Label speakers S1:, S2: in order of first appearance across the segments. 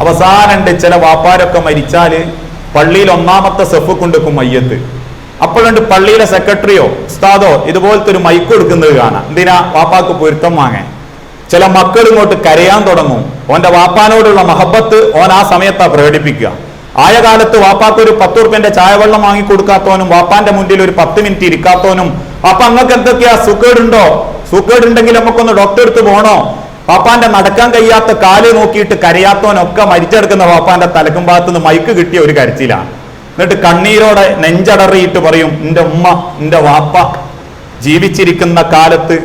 S1: അവസാനണ്ട് ചില വാപ്പാരൊക്കെ മരിച്ചാൽ പള്ളിയിൽ ഒന്നാമത്തെ സെഫ് കൊണ്ടുക്കും മയ്യത്ത്. അപ്പോഴുണ്ട് പള്ളിയിലെ സെക്രട്ടറിയോ ഉസ്താദോ ഇതുപോലത്തെ ഒരു മൈക്ക് കൊടുക്കുന്നത് കാണാം. എന്തിനാ വാപ്പാക്ക് പൊരുത്തം വാങ്ങാൻ? ചില മക്കൾ ഇങ്ങോട്ട് കരയാൻ തുടങ്ങും. ഓന്റെ വാപ്പാനോടുള്ള മഹബത്ത് ഓൻ ആ സമയത്താ പ്രകടിപ്പിക്കുക. ആയ കാലത്ത് വാപ്പാക്ക് ഒരു പത്ത് റുപ്യന്റെ ചായവെള്ളം വാങ്ങി കൊടുക്കാത്തവനും വാപ്പാന്റെ മുന്നിൽ ഒരു പത്ത് മിനിറ്റ് ഇരിക്കാത്തവനും അപ്പൊ അങ്ങക്ക് എന്തൊക്കെയാ? സുഖേടുണ്ടോ? സുഖേടുണ്ടെങ്കിൽ നമുക്കൊന്ന് ഡോക്ടർ അടുത്ത് പോണോ? പാപ്പാന്റെ നടക്കാൻ കഴിയാത്ത കാൽ നോക്കിയിട്ട് കരയാത്തവനൊക്കെ മരിച്ചെടുക്കുന്ന പാപ്പാന്റെ തലക്കും ഭാഗത്തുനിന്ന് മൈക്ക് കിട്ടിയ ഒരു കരച്ചിലാണ് എന്നിട്ട് കണ്ണീരോടെ നെഞ്ചടറിയിട്ട് പറയും എന്റെ ഉമ്മ എന്റെ വാപ്പ ജീവിച്ചിരിക്കുന്ന കാലത്ത്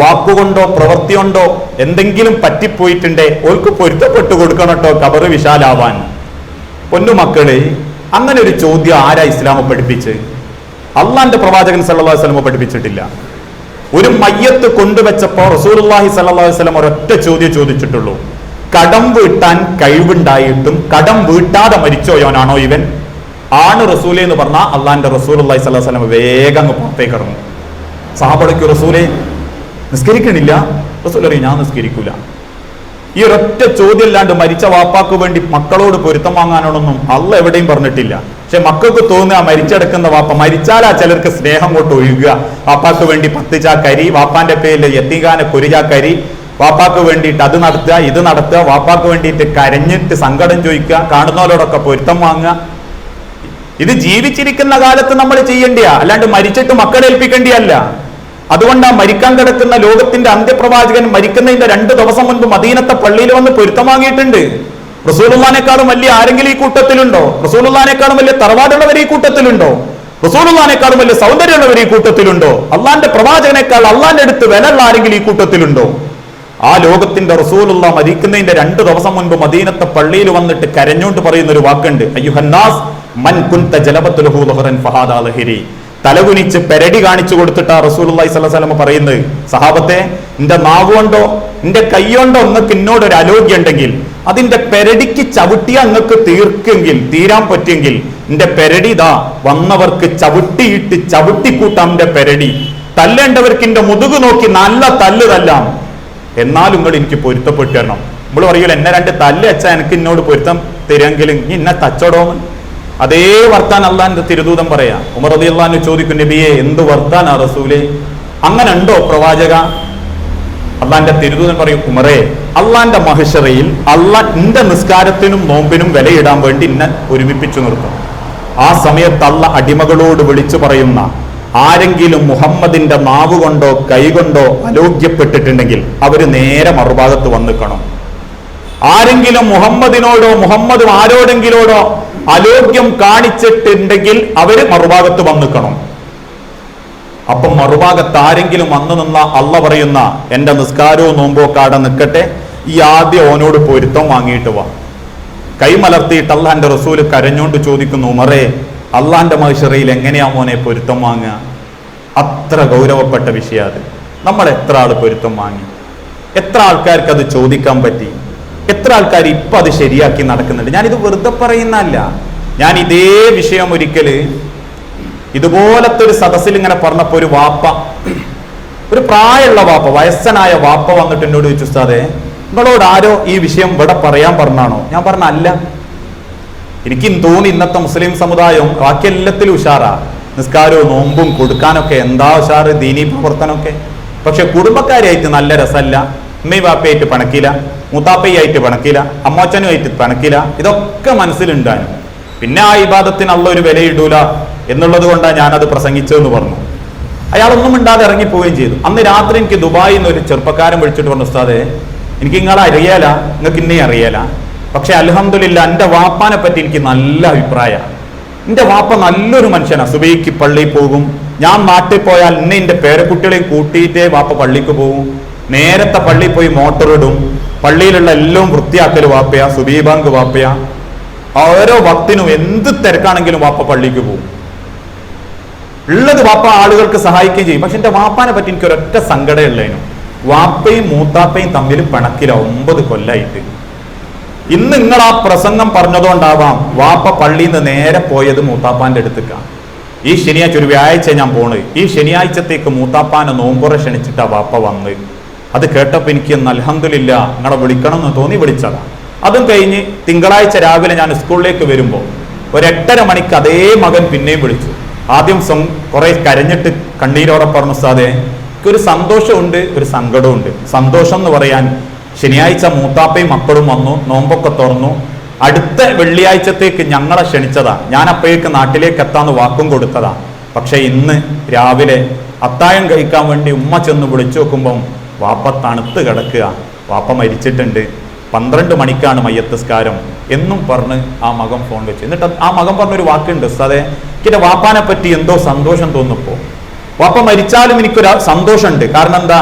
S1: വാക്കുകൊണ്ടോ പ്രവൃത്തി കൊണ്ടോ എന്തെങ്കിലും പറ്റിപ്പോയിട്ടുണ്ടേ? ഓൾക്ക് പൊരുത്തപ്പെട്ടു കൊടുക്കണട്ടോ കബറ് വിശാലാവാൻ. പൊന്നുമക്കളെ അങ്ങനെ ഒരു ചോദ്യം ആരാ ഇസ്ലാമ പഠിപ്പിച്ച് അള്ളാന്റെ പ്രവാചകൻ സല്ലല്ലാഹു അലൈഹി വസല്ലമ പഠിപ്പിച്ചിട്ടില്ല. ഒരു മയ്യത്ത് കൊണ്ടുവച്ചപ്പോ റസൂലുള്ളാഹി സല്ലല്ലാഹു അലൈഹി വസല്ലം ഒരൊറ്റ ചോദ്യം ചോദിച്ചിട്ടുള്ളൂ. കടം വീട്ടാൻ കഴിവുണ്ടായിട്ടും കടം വീട്ടാതെ മരിച്ചോയോനാണോ ഇവൻ? ആണ് റസൂലെ എന്ന് പറഞ്ഞാൽ അള്ളാന്റെ അള്ളാഹി സ്വലാഹു വസ്ലം വേഗം പുറത്തേക്ക് ഇറങ്ങും. സഹാബടയ്ക്ക് റസൂലെ നിസ്കരിക്കണില്ല? റസൂൽ അറിയും ഞാൻ നിസ്കരിക്കൂല. ഈ ഒരൊറ്റ ചോദ്യം ഇല്ലാണ്ട് മരിച്ച വാപ്പാക്ക് വേണ്ടി മക്കളോട് പൊരുത്തം വാങ്ങാനോടൊന്നും അള്ള എവിടെയും പറഞ്ഞിട്ടില്ല. പക്ഷെ മക്കൾക്ക് തോന്നുക മരിച്ചെടുക്കുന്ന വാപ്പ മരിച്ചാലാ ചിലർക്ക് സ്നേഹം കൊണ്ട് ഒഴുകുക. വാപ്പാക്ക് വേണ്ടി പത്ത് ചാക്കരി വാപ്പാന്റെ പേരിൽ എത്തിക്കാനെ കരി. വാപ്പാക്ക് വേണ്ടിയിട്ട് അത് നടത്തുക ഇത് നടത്തുക. വാപ്പാക്ക് വേണ്ടിയിട്ട് കരഞ്ഞിട്ട് സങ്കടം ചോദിക്കുക കാണുന്നവരോടൊക്കെ പൊരുത്തം വാങ്ങുക. ഇത് ജീവിച്ചിരിക്കുന്ന കാലത്ത് നമ്മൾ ചെയ്യേണ്ടിയാ. അല്ലാണ്ട് മരിച്ചിട്ട് മക്കളെ ഏൽപ്പിക്കേണ്ടിയല്ല. അതുകൊണ്ടാ മരിക്കാൻ കിടക്കുന്ന ലോകത്തിന്റെ അന്ത്യപ്രവാചകൻ മരിക്കുന്നതിന്റെ രണ്ട് ദിവസം മുൻപ് മദീനത്തെ പള്ളിയിൽ വന്ന് പൊരുത്തം വാങ്ങിയിട്ടുണ്ട്. റസൂലുള്ളാനേക്കാളും വലിയ ആരെങ്കിലും ഈ കൂട്ടത്തിലുണ്ടോ? റസൂലുള്ളാനേക്കാളും വലിയ തറവാടുള്ളവർ ഈ കൂട്ടത്തിലുണ്ടോ? റസൂലുള്ളാനേക്കാളും വലിയ സൗന്ദര്യമുള്ളവർ ഈ കൂട്ടത്തിലുണ്ടോ? അള്ളാന്റെ പ്രവാചകനേക്കാൾ അള്ളാന്റെ അടുത്ത് വിലയുള്ള ആരെങ്കിലും ഈ കൂട്ടത്തിലുണ്ടോ? ആ ലോകത്തിന്റെ റസൂലുള്ള മരിക്കുന്നതിന്റെ രണ്ട് ദിവസം മുൻപ് മദീനത്തെ പള്ളിയിൽ വന്നിട്ട് കരഞ്ഞോണ്ട് പറയുന്ന ഒരു വാക്കുണ്ട്. അയ്യുഹന്നാസ് മൻ കുന്ത ജലബത്തുലഹു ലഹറൻ ഫഹാദാ ലഹരി. തലകുനിച്ച് പെരടി കാണിച്ചു കൊടുത്തിട്ട് സ്വല്ലല്ലാഹു അലൈഹി വസല്ലം പറയുന്നത്. സഹാബത്തെ നിന്റെ നാവുകൊണ്ടോ നിന്റെ കൈകൊണ്ടോ നിങ്ങൾക്ക് ഇന്നോട് ഒരു അലോഗ്യ ഉണ്ടെങ്കിൽ അതിന്റെ പെരടിക്ക് ചവിട്ടി അങ്ങക്ക് തീർക്കെങ്കിൽ തീരാൻ പറ്റുമെങ്കിൽ എന്റെ പെരടി ഇതാ വന്നവർക്ക് ചവിട്ടിയിട്ട് ചവിട്ടിക്കൂട്ടാം എന്റെ പെരടി. തല്ലേണ്ടവർക്ക് എന്റെ മുതുകു നോക്കി നല്ല തല്ല് തല്ലാം. എന്നാലും നിങ്ങൾ എനിക്ക് പൊരുത്തപ്പെട്ടു തരണം. നമ്മൾ പറയൂല എന്നെ രണ്ട് തല്ല് വെച്ചാൽ എനിക്ക് എന്നോട് പൊരുത്തം തരുമെങ്കിലും ഇനി എന്നെ തച്ചോടോന്ന്. അതേ വർത്താൻ അള്ളാന്റെ തിരുദൂതം പറയാ. ഉമർ അലി അള്ളഹാന് ചോദിക്കും നബിയെ എന്ത് വർത്താനാ റസൂലെ? അങ്ങനെ ഉണ്ടോ പ്രവാചക? അള്ളാന്റെ തിരുദൂതൻ പറയും ഉമറേ അള്ളാന്റെ മഹിഷറയിൽ അള്ളാഹ് എന്റെ നിസ്കാരത്തിനും നോമ്പിനും വിലയിടാൻ വേണ്ടി ഇന്നെ ഒരുമിപ്പിച്ചു നിർത്തും. ആ സമയത്ത് അള്ള അടിമകളോട് വിളിച്ചു പറയുന്ന ആരെങ്കിലും മുഹമ്മദിന്റെ നാവ് കൊണ്ടോ കൈകൊണ്ടോ അലോഗ്യപ്പെട്ടിട്ടുണ്ടെങ്കിൽ അവർ നേരെ മറുഭാഗത്ത് വന്നിക്കണം. ആരെങ്കിലും മുഹമ്മദിനോടോ മുഹമ്മദ് ആരോടെങ്കിലോടോ അലോഗ്യം കാണിച്ചിട്ടുണ്ടെങ്കിൽ അവർ മറുഭാഗത്ത് വന്നിക്കണം. അപ്പം മറുഭാഗത്ത് ആരെങ്കിലും വന്നു നിന്ന അള്ള പറയുന്ന എന്റെ നിസ്കാരവും നോമ്പോ കാടെ നിൽക്കട്ടെ ഈ ആദ്യം ഓനോട് പൊരുത്തം വാങ്ങിയിട്ട് വാ. കൈമലർത്തിയിട്ട് അള്ളാന്റെ റസൂൽ കരഞ്ഞോണ്ട് ചോദിക്കുന്നു ഉമറേ അള്ളാന്റെ മഹിഷറയിൽ എങ്ങനെയാ മോനെ പൊരുത്തം വാങ്ങുക? അത്ര ഗൗരവപ്പെട്ട വിഷയം അത്. നമ്മൾ എത്ര ആൾ പൊരുത്തം വാങ്ങി? എത്ര ആൾക്കാർക്ക് അത് ചോദിക്കാൻ പറ്റി? എത്ര ആൾക്കാർ ഇപ്പൊ അത് ശരിയാക്കി നടക്കുന്നുണ്ട്? ഞാനിത് വെറുതെ പറയുന്നല്ല ഞാൻ ഇതേ വിഷയം ഒരിക്കൽ ഇതുപോലത്തെ ഒരു സദസ്സിൽ ഇങ്ങനെ പറഞ്ഞപ്പോ ഒരു വാപ്പ ഒരു പ്രായമുള്ള വാപ്പ വയസ്സനായ വാപ്പ വന്നിട്ട് എന്നോട് ചോദിച്ചു ഉസ്താദേ നിങ്ങളോട് ആരോ ഈ വിഷയം ഇവിടെ പറയാൻ പറഞ്ഞാണോ? ഞാൻ പറഞ്ഞ അല്ല. എനിക്കും തോന്നി ഇന്നത്തെ മുസ്ലിം സമുദായം ബാക്കി എല്ലാത്തിലും ഉഷാറാ. നിസ്കാരവും നോമ്പും കൊടുക്കാനൊക്കെ എന്താ ഉഷാറ്? ദീനീ പ്രവർത്തനമൊക്കെ. പക്ഷെ കുടുംബക്കാരായിട്ട് നല്ല രസമല്ല. ഉമ്മയും വാപ്പയായിട്ട് പണക്കില്ല മൂത്താപ്പയായിട്ട് പണക്കില്ല അമ്മോച്ചനുമായിട്ട് പണക്കില്ല. ഇതൊക്കെ മനസ്സിലുണ്ടാനും പിന്നെ ആ ഇബാദത്തിന് അള്ള ഒരു വിലയിടൂല. എന്നുള്ളത് കൊണ്ടാണ് ഞാനത് പ്രസംഗിച്ചതെന്ന് പറഞ്ഞു. അയാളൊന്നും മിണ്ടാതെ ഇറങ്ങിപ്പോവുകയും ചെയ്തു. അന്ന് രാത്രി എനിക്ക് ദുബായിൽ നിന്ന് ഒരു ചെറുപ്പക്കാരൻ വിളിച്ചിട്ട് പറഞ്ഞു ഉസ്താദെ എനിക്ക് നിങ്ങളെ അറിയാല നിങ്ങൾക്ക് ഇന്നേ അറിയാല. പക്ഷെ അലഹമില്ല എന്റെ വാപ്പാനെ പറ്റി എനിക്ക് നല്ല അഭിപ്രായമാണ് എന്റെ വാപ്പ നല്ലൊരു മനുഷ്യനാണ് സുബൈക്ക് പള്ളിയിൽ പോകും. ഞാൻ നാട്ടിൽ പോയാൽ ഇന്നെ എന്റെ പേരക്കുട്ടികളെയും കൂട്ടിയിട്ടേ വാപ്പ പള്ളിക്ക് പോകും നേരത്തെ പള്ളിയിൽ പോയി മോട്ടോർ ഇടും. പള്ളിയിലുള്ള എല്ലാം വൃത്തിയാക്കൽ വാപ്പയാ. സുബീബാങ്ക് വാപ്പയാ. ഓരോ ഭക്തിനും എന്ത് തിരക്കാണെങ്കിലും വാപ്പ പള്ളിക്ക് പോകും ഉള്ളത് വാപ്പ ആളുകൾക്ക് സഹായിക്കുകയും ചെയ്യും. പക്ഷെ എന്റെ വാപ്പാനെ പറ്റി എനിക്ക് ഒരൊറ്റ സങ്കടമുള്ളതിനും വാപ്പയും മൂത്താപ്പയും തമ്മിൽ പിണക്കില ഒമ്പത് കൊല്ലായിട്ട്. ഇന്ന് നിങ്ങൾ ആ പ്രസംഗം പറഞ്ഞതുകൊണ്ടാവാം വാപ്പ പള്ളിയിൽ നിന്ന് നേരെ പോയത് മൂത്താപ്പാന്റെ അടുത്തേക്കാണ് ഈ ശനിയാഴ്ച ഒരു വ്യാഴാഴ്ച ഞാൻ പോണ് ഈ ശനിയാഴ്ചത്തേക്ക് മൂത്താപ്പാനെ നോമ്പുറ ക്ഷണിച്ചിട്ടാ വാപ്പ വന്ന് അത് കേട്ടപ്പോ എനിക്ക് അൽഹംദുലില്ല നിങ്ങളെ വിളിക്കണം എന്ന് തോന്നി വിളിച്ചതാണ് അതും കഴിഞ്ഞ് തിങ്കളാഴ്ച രാവിലെ ഞാൻ സ്കൂളിലേക്ക് വരുമ്പോൾ ഒരു എട്ടര മണിക്ക് അതേ മകൻ പിന്നെയും വിളിച്ചു. ആദ്യം സം കുറെ കരഞ്ഞിട്ട് കണ്ണീരോടെ പറഞ്ഞു സാധേ ഒരു സന്തോഷമുണ്ട് ഒരു സങ്കടമുണ്ട് സന്തോഷം എന്ന് പറയാൻ ശനിയാഴ്ച മൂത്താപ്പയും മക്കളും വന്നു നോമ്പൊക്കെ തുറന്നു. അടുത്ത വെള്ളിയാഴ്ചത്തേക്ക് ഞങ്ങളെ ക്ഷണിച്ചതാ. ഞാൻ അപ്പോഴേക്ക് നാട്ടിലേക്ക് എത്താന്ന് വാക്കും കൊടുത്തതാ. പക്ഷെ ഇന്ന് രാവിലെ അത്തായം കഴിക്കാൻ വേണ്ടി ഉമ്മ ചെന്ന് വിളിച്ചു നോക്കുമ്പം വാപ്പ തണുത്ത് കിടക്കുക. വാപ്പ മരിച്ചിട്ടുണ്ട്. പന്ത്രണ്ട് മണിക്കാണ് മയ്യത്തസ്കാരം എന്നും പറഞ്ഞ് ആ മകം ഫോൺ വെച്ച്. എന്നിട്ട് ആ മകം പറഞ്ഞൊരു വാക്കുണ്ട് അതെ എനിക്ക് വാപ്പാനെ പറ്റി എന്തോ സന്തോഷം തോന്നിപ്പോ വാപ്പ മരിച്ചാലും എനിക്കൊരു സന്തോഷമുണ്ട്. കാരണം എന്താ?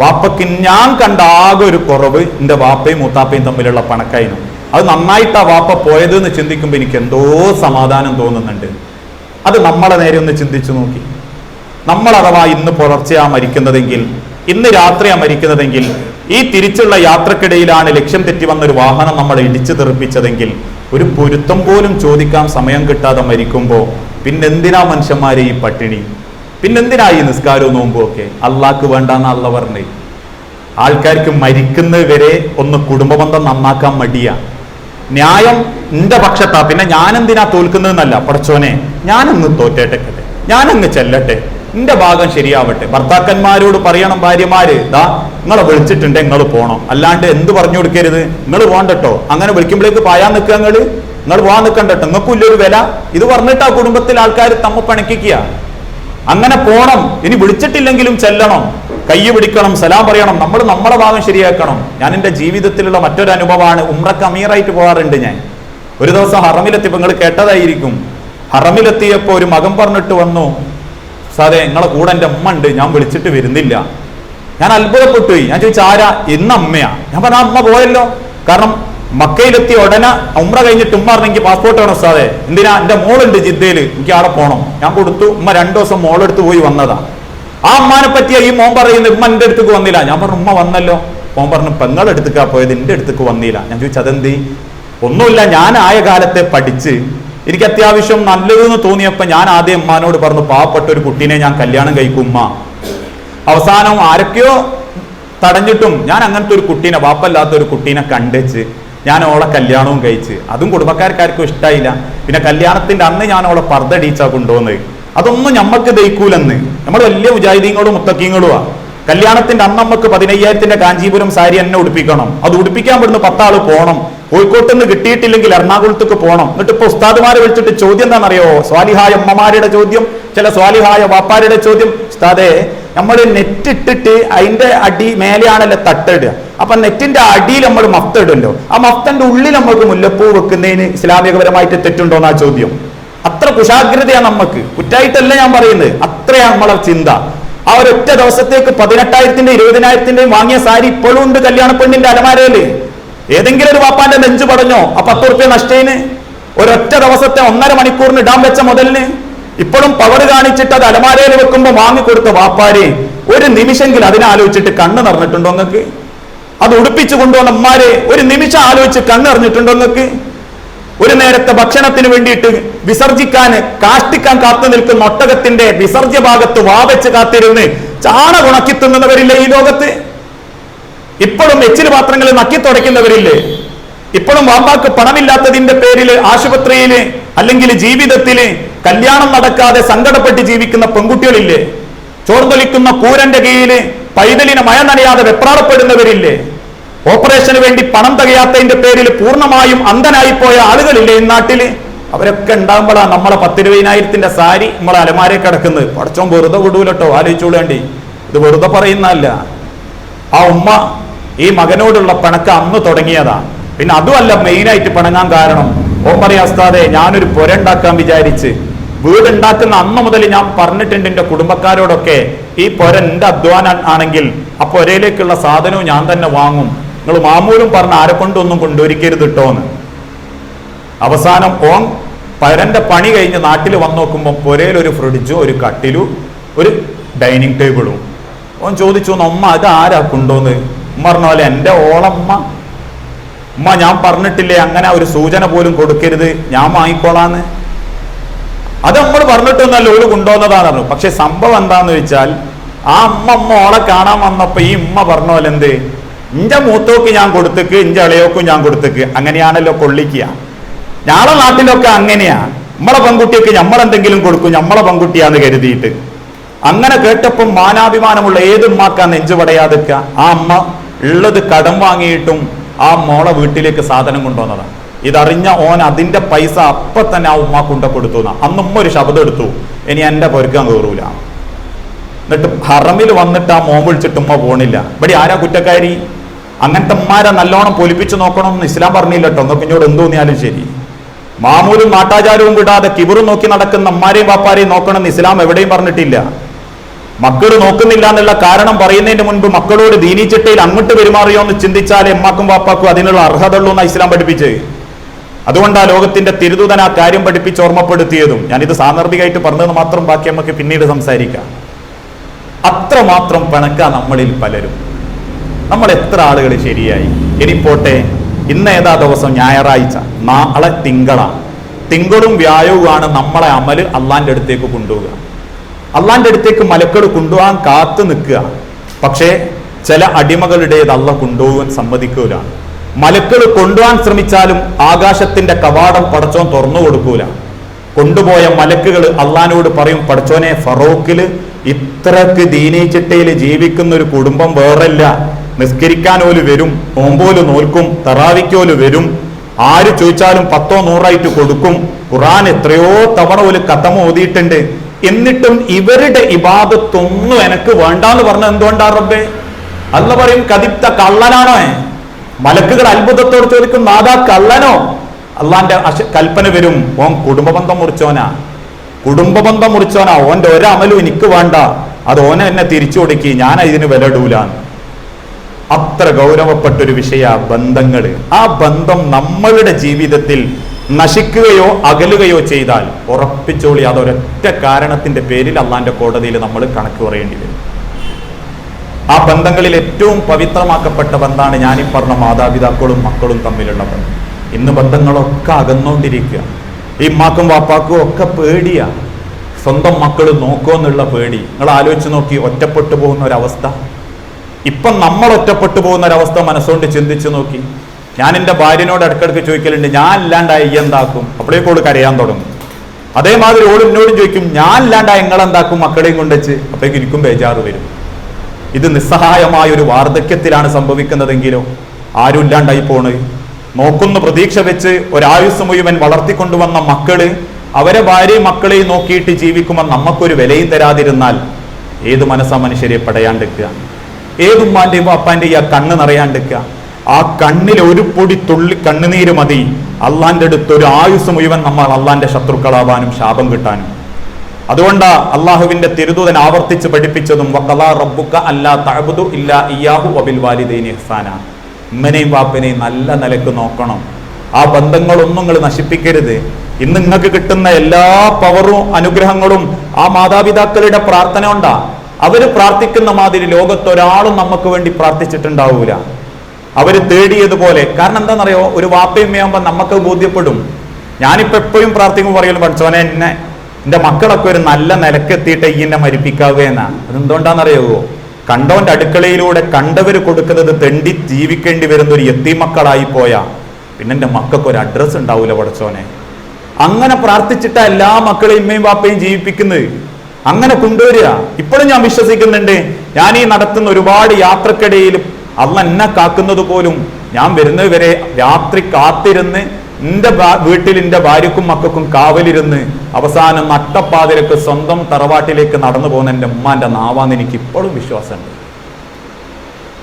S1: വാപ്പയ്ക്ക് ഞാൻ കണ്ട ആകെ ഒരു കുറവ് എന്റെ വാപ്പയും മൂത്താപ്പയും തമ്മിലുള്ള പണക്കായിരുന്നു അത് നന്നായിട്ട് ആ വാപ്പ പോയത് എന്ന് ചിന്തിക്കുമ്പോൾ എനിക്ക് എന്തോ സമാധാനം തോന്നുന്നുണ്ട്. അത് നമ്മളെ നേരെ ഒന്ന് ചിന്തിച്ചു നോക്കി. നമ്മൾ അഥവാ ഇന്ന് പുലർച്ചെയാ മരിക്കുന്നതെങ്കിൽ ഇന്ന് രാത്രിയാ മരിക്കുന്നതെങ്കിൽ ഈ തിരിച്ചുള്ള യാത്രക്കിടയിലാണ് ലക്ഷ്യം തെറ്റി വന്നൊരു വാഹനം നമ്മൾ ഇടിച്ചു തെറിപ്പിച്ചതെങ്കിൽ ഒരു പൊരുത്തം പോലും ചോദിക്കാൻ സമയം കിട്ടാതെ മരിക്കുമ്പോൾ പിന്നെന്തിനാ മനുഷ്യന്മാരെ ഈ പട്ടിണി? പിന്നെന്തിനാ ഈ നിസ്കാരവും നോമ്പും ഒക്കെ? അള്ളാക്ക് വേണ്ടാന്ന് അള്ള പറഞ്ഞേ. ആൾക്കാർക്ക് മരിക്കുന്നത് വരെ ഒന്ന് കുടുംബബന്ധം നന്നാക്കാൻ മടിയാ. ന്യായം എന്റെ പക്ഷത്താ. പിന്നെ ഞാനെന്തിനാ തോൽക്കുന്നതെന്നല്ല. പടച്ചോനെ ഞാനങ്ങ് തോറ്റേട്ടെ ഞാനങ്ങ് ചെല്ലട്ടെ. എന്റെ ഭാഗം ശരിയാവട്ടെ. ഭർത്താക്കന്മാരോട് പറയണം ഭാര്യമാര് ദാ നിങ്ങളെ വിളിച്ചിട്ടുണ്ട് നിങ്ങൾ പോണം. അല്ലാണ്ട് എന്ത് പറഞ്ഞു കൊടുക്കരുത്. നിങ്ങൾ പോകണ്ടട്ടോ. അങ്ങനെ വിളിക്കുമ്പോഴേക്ക് പായാൻ നിൽക്കുക നിങ്ങൾ നിങ്ങൾ പോകാൻ നിൽക്കണ്ടട്ടോ. നിങ്ങൾക്കും ഇല്ലൊരു വില. ഇത് പറഞ്ഞിട്ട് ആ കുടുംബത്തിൽ ആൾക്കാർ തമ്മ പണിക്കുക അങ്ങനെ പോണം. ഇനി വിളിച്ചിട്ടില്ലെങ്കിലും ചെല്ലണം. കൈ പിടിക്കണം സലാം പറയണം. നമ്മൾ നമ്മളെ ഭാഗം ശരിയാക്കണം. ഞാൻ എന്റെ ജീവിതത്തിലുള്ള മറ്റൊരു അനുഭവമാണ്. ഉമ്രക്ക് അമീറായിട്ട് പോകാറുണ്ട് ഞാൻ. ഒരു ദിവസം ഹറമിലെത്തിയപ്പോൾ നിങ്ങൾ കേട്ടതായിരിക്കും. ഹറമിലെത്തിയപ്പോൾ ഒരു മകം പറഞ്ഞിട്ട് വന്നു സാറേ നിങ്ങളെ കൂടെ എന്റെ അമ്മ ഉണ്ട്. ഞാൻ വിളിച്ചിട്ട് വരുന്നില്ല. ഞാൻ അത്ഭുതപ്പെട്ടു. പോയി ഞാൻ ചോദിച്ചു ആരാ? ഇന്ന് അമ്മയാ? ഞാൻ പറഞ്ഞ അമ്മ പോയല്ലോ. കാരണം മക്കയിലെത്തിയ ഉടനെ ഉമ്ര കഴിഞ്ഞിട്ട് ഉമ്മ പറഞ്ഞെങ്കിൽ പാസ്പോർട്ട് വേണം സാറേ. എന്തിനാ? എന്റെ മോളുണ്ട് ജിദ്ദയിൽ എനിക്ക് അവിടെ പോകണം ഞാൻ കൊടുത്തു. ഉമ്മ രണ്ടു ദിവസം മോളെടുത്ത് പോയി വന്നതാ. ആ അമ്മാനെ പറ്റിയ ഈ മോൻ പറയുന്നത്. ഉമ്മ എന്റെ അടുത്തേക്ക് വന്നില്ല. ഞാൻ പറഞ്ഞു ഉമ്മ വന്നല്ലോ. മോൻ പറഞ്ഞു പെങ്ങളുടെ അടുത്തേക്കാ പോയത്. എന്റെ അടുത്തേക്ക് വന്നില്ല. ഞാൻ ചോദിച്ചു അതെന്തി? ഒന്നുമില്ല. ഞാൻ ആയ കാലത്തെ പഠിച്ച് എനിക്ക് അത്യാവശ്യം നല്ലതെന്ന് തോന്നിയപ്പോൾ ഞാൻ ആദ്യം ഉമ്മാനോട് പറഞ്ഞു പാവപ്പെട്ട ഒരു കുട്ടീനെ ഞാൻ കല്യാണം കഴിക്കും അവസാനം ആരൊക്കെയോ തടഞ്ഞിട്ടും ഞാൻ അങ്ങനത്തെ ഒരു കുട്ടീനെ വാപ്പല്ലാത്ത ഒരു കുട്ടീനെ കണ്ടേച്ച് ഞാൻ ഓളെ കല്യാണവും കഴിച്ച്. അതും കുടുംബക്കാർക്കാർക്കും ഇഷ്ടമായില്ല പിന്നെ കല്യാണത്തിന്റെ അന്ന് ഞാൻ ഓളെ പർദ്ദടീച്ചാ കൊണ്ടുവന്നത് അതൊന്നും ഞമ്മക്ക് ദഹിക്കൂലെന്ന്. നമ്മൾ വലിയ മുജാഹിദീങ്ങളും മുത്തക്കീങ്ങളുമാ കല്യാണത്തിന്റെ അന്ന് നമുക്ക് പതിനയ്യായിരത്തിന്റെ കാഞ്ചീപുരം സാരി എന്നെ ഉടുപ്പിക്കണം. അത് ഉടുപ്പിക്കാൻ പെടുന്ന പത്താൾ പോണം. കോഴിക്കോട്ട് നിന്ന് കിട്ടിയിട്ടില്ലെങ്കിൽ എറണാകുളത്തേക്ക് പോകണം എന്നിട്ട് ഇപ്പൊ ഉസ്താദുമാരെ വിളിച്ചിട്ട് ചോദ്യം എന്താണെന്നറിയോ? സ്വാലിഹായ അമ്മമാരുടെ ചോദ്യം ചില സ്വാലിഹായ വാപ്പാരുടെ ചോദ്യം. ഉസ്താദെ നമ്മൾ നെറ്റ് ഇട്ടിട്ട് അതിന്റെ അടി മേലെയാണല്ലോ തട്ടിടുക. അപ്പൊ നെറ്റിന്റെ അടിയിൽ നമ്മൾ മഫ്ത ഇടുമല്ലോ ആ മഫ്തന്റെ ഉള്ളിൽ നമ്മൾക്ക് മുല്ലപ്പൂ വെക്കുന്നതിന് ഇസ്ലാമികപരമായിട്ട് തെറ്റുണ്ടോ എന്നാ ചോദ്യം. അത്ര കുശാഗ്രതയാണ് നമുക്ക് കുറ്റായിട്ടല്ല ഞാൻ പറയുന്നത്. അത്രയാണ് നമ്മളെ ചിന്ത. ആ ഒരൊറ്റ ദിവസത്തേക്ക് പതിനെട്ടായിരത്തിന്റെ ഇരുപതിനായിരത്തിന്റെയും വാങ്ങിയ സാരി ഇപ്പോഴും ഉണ്ട് കല്യാണ പെണ്ണിന്റെ അലമാരയിൽ. ഏതെങ്കിലും ഒരു വാപ്പാന്റെ നെഞ്ചു പടഞ്ഞോ? ആ പത്ത് റുപ്യ നഷ്ടേന്? ഒരൊറ്റ ദിവസത്തെ ഒന്നര മണിക്കൂറിന് ഇടാൻ വെച്ച മുതലിന്? ഇപ്പോഴും പവർ കാണിച്ചിട്ട് അത് അലമാരയിൽ വെക്കുമ്പോൾ വാങ്ങിക്കൊടുത്ത വാപ്പാരെ ഒരു നിമിഷമെങ്കിലും അതിനാലോചിച്ചിട്ട് കണ്ണ് നിറഞ്ഞിട്ടുണ്ടോ നിങ്ങൾക്ക്? അത് ഉടുപ്പിച്ചു കൊണ്ടുവന്ന അമ്മാരെ ഒരു നിമിഷം ആലോചിച്ച് കണ്ണെറിഞ്ഞിട്ടുണ്ടോ നിങ്ങൾക്ക്? ഒരു നേരത്തെ ഭക്ഷണത്തിന് വേണ്ടിയിട്ട് വിസർജിക്കാൻ കാഷ്ടിക്കാൻ കാത്തു നിൽക്കുന്ന ഒട്ടകത്തിന്റെ വിസർജ്യ ഭാഗത്ത് വാവച്ച് കാത്തിരുന്ന് ചാണ തിന്നുന്നവരില്ലേ ഈ ലോകത്ത്? ഇപ്പോഴും എച്ചിൽ പാത്രങ്ങൾ നക്കി തുടയ്ക്കുന്നവരില്ലേ? ഇപ്പോഴും വാമ്പാക്ക് പണമില്ലാത്തതിന്റെ പേരിൽ ആശുപത്രിയിൽ അല്ലെങ്കിൽ ജീവിതത്തിൽ കല്യാണം നടക്കാതെ സങ്കടപ്പെട്ട് ജീവിക്കുന്ന പെൺകുട്ടികളില്ലേ? ചോർന്നൊലിക്കുന്ന കൂരന്റെ കീഴിൽ പൈതലിനെ മയ നനയാതെ വെപ്രാളപ്പെടുന്നവരില്ലേ? ഓപ്പറേഷന് വേണ്ടി പണം തികയാത്തതിന്റെ പേരിൽ പൂർണമായും അന്ധനായി പോയ ആളുകളില്ലേ ഈ നാട്ടിൽ? അവരൊക്കെ ഉണ്ടാകുമ്പോഴാണ് നമ്മളെ പത്തിരുപതിനായിരത്തിന്റെ സാരി നമ്മളെ അലമാരെ കിടക്കുന്നത്. പടച്ചോൻ വെറുതെ വിടൂലട്ടോ ആലോചിച്ചോളേണ്ടി ഇത് വെറുതെ പറയുന്നതല്ല. ആ ഉമ്മ ഈ മകനോടുള്ള പണക്ക അന്ന് തുടങ്ങിയതാ. പിന്നെ അതുമല്ല മെയിനായിട്ട് പിണങ്ങാൻ കാരണം. ഓ പറയാ ഞാനൊരു പുര ഉണ്ടാക്കാൻ വിചാരിച്ച് വീടുണ്ടാക്കുന്ന അന്ന് മുതൽ ഞാൻ പറഞ്ഞിട്ടുണ്ട് എന്റെ കുടുംബക്കാരോടൊക്കെ ഈ പുര എന്റെ അധ്വാനം ആണെങ്കിൽ ആ പുരയിലേക്കുള്ള സാധനവും ഞാൻ തന്നെ വാങ്ങും. നിങ്ങൾ മാമൂലും പറഞ്ഞ ആരെ കൊണ്ടൊന്നും കൊണ്ടുവരിക്കരുത് കേട്ടോന്ന് അവസാനം ഓൻ പരന്റെ പണി കഴിഞ്ഞ് നാട്ടിൽ വന്നു നോക്കുമ്പോൾ പുരയിൽ ഒരു ഫ്രിഡ്ജും ഒരു കട്ടിലും ഒരു ഡൈനിങ് ടേബിളും. ഓൻ ചോദിച്ചു ഒന്ന് അമ്മ അത് ആരാ കൊണ്ടുവന്ന്? ഉമ്മ പറഞ്ഞ പോലെ എന്റെ ഓളമ്മ. ഉമ്മ ഞാൻ പറഞ്ഞിട്ടില്ലേ അങ്ങനെ ഒരു സൂചന പോലും കൊടുക്കരുത്. ഞാൻ വാങ്ങിക്കോളാന്ന്. അത് നമ്മൾ പറഞ്ഞിട്ടൊന്നല്ല ഒരു കൊണ്ടുവന്നതാണ് പറഞ്ഞു പക്ഷെ സംഭവം എന്താന്ന് വെച്ചാൽ ആ അമ്മ അമ്മ ഓളെ കാണാൻ വന്നപ്പോ ഈ ഉമ്മ പറഞ്ഞ പോലെ എന്ത് ഇന്റെ മൂത്തോക്ക് ഞാൻ കൊടുത്തേക്ക് ഇന്റെ ഇളയോക്കും ഞാൻ കൊടുത്തേക്ക്. അങ്ങനെയാണല്ലോ കൊള്ളിക്കുക. ഞങ്ങളെ നാട്ടിലൊക്കെ അങ്ങനെയാ. നമ്മളെ പെൺകുട്ടിയൊക്കെ നമ്മളെന്തെങ്കിലും കൊടുക്കും നമ്മളെ പെൺകുട്ടിയാന്ന് കരുതിയിട്ട്. അങ്ങനെ കേട്ടപ്പം മാനാഭിമാനമുള്ള ഏതും ഉമ്മാക്കാ നെഞ്ചു പടയാതിക്ക ആ അമ്മ ഉള്ളത് കടം വാങ്ങിയിട്ടും ആ മോളെ വീട്ടിലേക്ക് സാധനം കൊണ്ടുവന്നതാണ് ഇതറിഞ്ഞ ഓൻ അതിന്റെ പൈസ അപ്പൊ തന്നെ ആ ഉമ്മ കൊണ്ട കൊടുത്തു എന്നാ. അന്ന് ഉമ്മ ഒരു ശബ്ദം എടുത്തു. ഇനി എന്റെ പൊരുക്കാൻ കയറൂല എന്നിട്ട് ഹറമിൽ വന്നിട്ട് ആ മോൻ വിളിച്ചിട്ട് ഉമ്മ പോണില്ല. ഇവിടെ ആരാ കുറ്റക്കാരി? അങ്ങനത്തെ ഉമ്മാരെ നല്ലോണം പൊലിപ്പിച്ച് നോക്കണം ഇസ്ലാം പറഞ്ഞില്ല കേട്ടോ എന്നൊക്കെ ഇഞ്ഞോട് എന്ത് തോന്നിയാലും ശരി. മാമൂലും നാട്ടാചാരവും വിടാതെ കിബറും നോക്കി നടക്കുന്ന അമ്മാരെയും പാപ്പാരെയും നോക്കണം ഇസ്ലാം എവിടെയും പറഞ്ഞിട്ടില്ല. മക്കൾ നോക്കുന്നില്ല എന്നുള്ള കാരണം പറയുന്നതിന് മുൻപ് മക്കളോട് ദീനീച്ചിട്ടയിൽ അങ്ങോട്ട് പെരുമാറിയോ എന്ന് ചിന്തിച്ചാലേ എമ്മാക്കും പാപ്പാക്കും അതിനുള്ള അർഹത ഉള്ളൂ എന്ന് ഇസ്ലാം പഠിപ്പിച്ച്. അതുകൊണ്ട് ആ ലോകത്തിന്റെ തിരുതുതൻ ആ കാര്യം പഠിപ്പിച്ച് ഓർമ്മപ്പെടുത്തിയതും. ഞാനിത് സാന്ദർഭികമായിട്ട് പറഞ്ഞത് മാത്രം ബാക്കി നമുക്ക് പിന്നീട് സംസാരിക്കാം. അത്രമാത്രം പിണക്ക നമ്മളിൽ പലരും. നമ്മൾ എത്ര ആളുകൾ ശരിയായി? ഇനി പോട്ടെ. ഇന്ന് ഏതാ ദിവസം? ഞായറാഴ്ച. നാളെ തിങ്കളാണ് തിങ്കളും വ്യാഴവുമാണ് നമ്മളെ അമൽ അള്ളാന്റെ അടുത്തേക്ക് കൊണ്ടുപോവുക. അള്ളാന്റെ അടുത്തേക്ക് മലക്കൾ കൊണ്ടുപോകാൻ കാത്തു നിൽക്കുക. പക്ഷേ ചില അടിമകളുടേത് അള്ള കൊണ്ടുപോകാൻ സമ്മതിക്കൂല മലക്കൾ കൊണ്ടുപോകാൻ ശ്രമിച്ചാലും ആകാശത്തിന്റെ കവാടം പടച്ചോൻ തുറന്നു കൊടുക്കൂല. കൊണ്ടുപോയ മലക്കുകൾ അള്ളഹാനോട് പറയും പടച്ചോനെ ഫറോക്കിൽ ഇത്രക്ക് ദീനീച്ചിട്ടയിൽ ജീവിക്കുന്ന ഒരു കുടുംബം വേറല്ല. നിസ്കരിക്കാനോൽ വരും നോമ്പോൽ നോൽക്കും തറാവിക്കോൽ വരും. ആര് ചോദിച്ചാലും പത്തോ നൂറായിട്ട് കൊടുക്കും. ഖുറാൻ എത്രയോ തവണ ഒരു കഥമ ഓതിയിട്ടുണ്ട് എന്നിട്ടും ഇവരുടെ ഇബാദത്തൊന്നും എനക്ക് വേണ്ടാന്ന് പറഞ്ഞ എന്തുകൊണ്ടാ റബ്ബേ? അല്ല പറയും കതിപ്ത കള്ളനാണോ? മലക്കുകൾ അത്ഭുതത്തോട് ചോദിക്കും നാദാ കള്ളനോ? അള്ളാന്റെ കൽപ്പന വരും ഓൻ കുടുംബബന്ധം മുറിച്ചോനാ കുടുംബബന്ധം മുറിച്ചോനാ ഓന്റെ ഒരമലും എനിക്ക് വേണ്ട. അത് ഓനെ എന്നെ തിരിച്ചു കൊടുക്കി. ഞാൻ ഇതിന് വിലടൂലാണ് അത്ര ഗൗരവപ്പെട്ടൊരു വിഷയ ബന്ധങ്ങൾ ആ ബന്ധം നമ്മളുടെ ജീവിതത്തിൽ നശിക്കുകയോ അകലുകയോ ചെയ്താൽ ഉറപ്പിച്ചോളി. അതൊരൊറ്റ കാരണത്തിന്റെ പേരിൽ അള്ളാന്റെ കോടതിയിൽ നമ്മൾ കണക്ക് പറയേണ്ടി വരും. ആ ബന്ധങ്ങളിൽ ഏറ്റവും പവിത്രമാക്കപ്പെട്ട ബന്ധമാണ് ഞാനീ പറഞ്ഞ മാതാപിതാക്കളും മക്കളും തമ്മിലുള്ള ബന്ധം ഇന്ന് ബന്ധങ്ങളൊക്കെ അകന്നുകൊണ്ടിരിക്കുക. ഈ ഉമ്മാക്കും വാപ്പാക്കും ഒക്കെ പേടിയാ. സ്വന്തം മക്കൾ നോക്കുമെന്നുള്ള പേടി. നിങ്ങൾ ആലോചിച്ച് നോക്കി ഒറ്റപ്പെട്ടു പോകുന്ന ഒരവസ്ഥ. ഇപ്പം നമ്മൾ ഒറ്റപ്പെട്ടു പോകുന്ന ഒരവസ്ഥ മനസ്സുകൊണ്ട് ചിന്തിച്ചു നോക്കി. ഞാൻ എന്റെ ഭാര്യനോട് ഇടക്കിടക്ക് ചോദിക്കലുണ്ട് ഞാൻ ഇല്ലാണ്ടായി എന്താക്കും? അപ്പോഴേക്കും ഓൾ കരയാൻ തുടങ്ങും. അതേമാതിരി ഓൾ എന്നോടും ചോദിക്കും ഞാൻ ഇല്ലാണ്ടായി നിങ്ങൾ എന്താക്കും മക്കളെയും കൊണ്ടുവച്ച് അപ്പോഴേക്കും എനിക്കും ബേജാറ് വരും. ഇത് നിസ്സഹായമായ ഒരു വാർദ്ധക്യത്തിലാണ് സംഭവിക്കുന്നതെങ്കിലോ? ആരും ഇല്ലാണ്ടായി പോണ്. നോക്കുന്ന പ്രതീക്ഷ വെച്ച് ഒരായുസ് മുഴുവൻ വളർത്തിക്കൊണ്ടുവന്ന മക്കൾ അവരെ ഭാര്യയും മക്കളെയും നോക്കിയിട്ട് ജീവിക്കുമ്പോൾ നമുക്കൊരു വിലയും തരാതിരുന്നാൽ ഏത് മനസ്സാ മനുഷ്യരെ പടയാണ്ടിക്കുക ഏതുമ്മാന്റെയും അപ്പാന്റെയും ആ കണ്ണ് നിറയാണ്ടിക്കുക ആ കണ്ണിൽ ഒരു പൊടി തുള്ളി കണ്ണുനീര് മതി. അള്ളാന്റെ അടുത്ത് ഒരു ആയുസ് മുഴുവൻ നമ്മൾ അള്ളാന്റെ ശത്രുക്കളാവാനും ശാപം കിട്ടാനും. അതുകൊണ്ടാ അള്ളാഹുവിന്റെ തിരുദൂതൻ ആവർത്തിച്ച് പഠിപ്പിച്ചതും അല്ലാ ഇല്ലാ ഇഹ്സാന. ഉമ്മനെയും വാപ്പനെയും നല്ല നിലയ്ക്ക് നോക്കണം. ആ ബന്ധങ്ങളൊന്നും നിങ്ങൾ നശിപ്പിക്കരുത്. ഇന്ന് നിങ്ങൾക്ക് കിട്ടുന്ന എല്ലാ പവറും അനുഗ്രഹങ്ങളും ആ മാതാപിതാക്കളുടെ പ്രാർത്ഥന ഉണ്ടാ അവർ പ്രാർത്ഥിക്കുന്ന മാതിരി ലോകത്തൊരാളും നമുക്ക് വേണ്ടി പ്രാർത്ഥിച്ചിട്ടുണ്ടാവൂല. അവർ തേടിയതുപോലെ. കാരണം എന്താണെന്നറിയോ? ഒരു വാപ്പയമ്മയാകുമ്പോൾ നമുക്ക് ബോധ്യപ്പെടും. ഞാനിപ്പോ എപ്പോഴും പ്രാർത്ഥിക്കുമ്പോൾ പറയലും പഠിച്ചോനെ എന്നെ എന്റെ മക്കളൊക്കെ ഒരു നല്ല നിലക്കെത്തിയിട്ട് ഈ എന്നെ മരിപ്പിക്കാവുക എന്നാണ് അതെന്തുകൊണ്ടാണെന്നറിയോ കണ്ടവന്റെ അടുക്കളയിലൂടെ കണ്ടവര് കൊടുക്കുന്നത് തെണ്ടി ജീവിക്കേണ്ടി വരുന്ന ഒരു എത്തി മക്കളായി പോയാ. പിന്നെ എന്റെ മക്കൾക്ക് ഒരു അഡ്രസ്സ് ഉണ്ടാവൂല പഠിച്ചോനെ അങ്ങനെ പ്രാർത്ഥിച്ചിട്ടാ എല്ലാ മക്കളെയും ഇമ്മയും വാപ്പയും ജീവിപ്പിക്കുന്നത്. അങ്ങനെ കൊണ്ടുവരിക. ഇപ്പോഴും ഞാൻ വിശ്വസിക്കുന്നുണ്ട്. ഞാൻ ഈ നടത്തുന്ന ഒരുപാട് യാത്രക്കിടയിൽ അല്ല എന്നെ കാക്കുന്നത് പോലും. ഞാൻ വരുന്നത് വരെ രാത്രി കാത്തിരുന്ന് എന്റെ ഭാ- വീട്ടിൽ എന്റെ ഭാര്യക്കും മക്കൾക്കും കാവലിരുന്ന് അവസാനം നട്ടപ്പാതിരക്ക് സ്വന്തം തറവാട്ടിലേക്ക് നടന്നു പോകുന്ന എന്റെ ഉമ്മാന്റെ നാവാന്ന് എനിക്ക് ഇപ്പോഴും വിശ്വാസമുണ്ട്.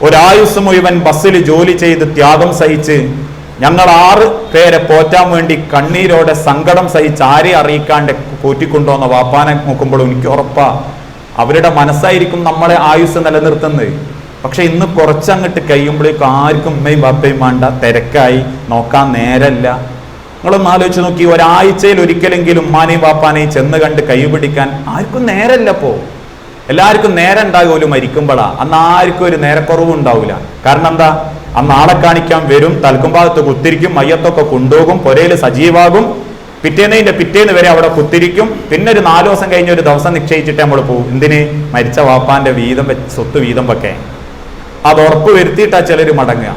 S1: ഒരായുസ് മുഴുവൻ ബസ്സിൽ ജോലി ചെയ്ത് ത്യാഗം സഹിച്ച് ഞങ്ങൾ ആറ് പേരെ പോറ്റാൻ വേണ്ടി കണ്ണീരോടെ സങ്കടം സഹിച്ച് ആരെ അറിയിക്കാണ്ട് പോറ്റിക്കൊണ്ടുവന്ന വാപ്പാനെ നോക്കുമ്പോൾ എനിക്ക് ഉറപ്പാ. അവരുടെ മനസ്സായിരിക്കും നമ്മളെ ആയുസ് നിലനിർത്തുന്നത്. പക്ഷെ ഇന്ന് കുറച്ചങ്ങോട്ട് കഴിയുമ്പോഴേക്കും ആർക്കും ഉമ്മയും ബാപ്പയും വേണ്ട തിരക്കായി നോക്കാൻ നേരല്ല. നിങ്ങളൊന്ന് ആലോചിച്ച് നോക്കി ഒരാഴ്ചയിൽ ഒരിക്കലെങ്കിലും ഉമ്മാനെയും ബാപ്പാനെയും ചെന്ന് കണ്ട് കൈപിടിക്കാൻ ആർക്കും നേരല്ല പോ എല്ലാവർക്കും നേരം ഉണ്ടാകുമല്ലോ മരിക്കുമ്പോഴാ അന്ന് ആർക്കും ഒരു നേരക്കുറവും ഉണ്ടാവില്ല കാരണം എന്താ? അന്ന് ആളെ കാണിക്കാൻ വരും തൽക്കുംഭാഗത്ത് കുത്തിരിക്കും മയ്യത്തൊക്കെ കൊണ്ടുപോകും പുരയിൽ സജീവാകും പിറ്റേന്നതിന്റെ പിറ്റേന്ന് വരെ അവിടെ കുത്തിരിക്കും. പിന്നെ ഒരു നാല് ദിവസം കഴിഞ്ഞ് ഒരു ദിവസം നിശ്ചയിച്ചിട്ട് നമ്മൾ പോകും എന്തിന്? മരിച്ച വാപ്പാന്റെ വീതം സ്വത്ത് വീതം വെക്കേ അത് ഉറപ്പ് വരുത്തിയിട്ടാ ചിലർ മടങ്ങുക.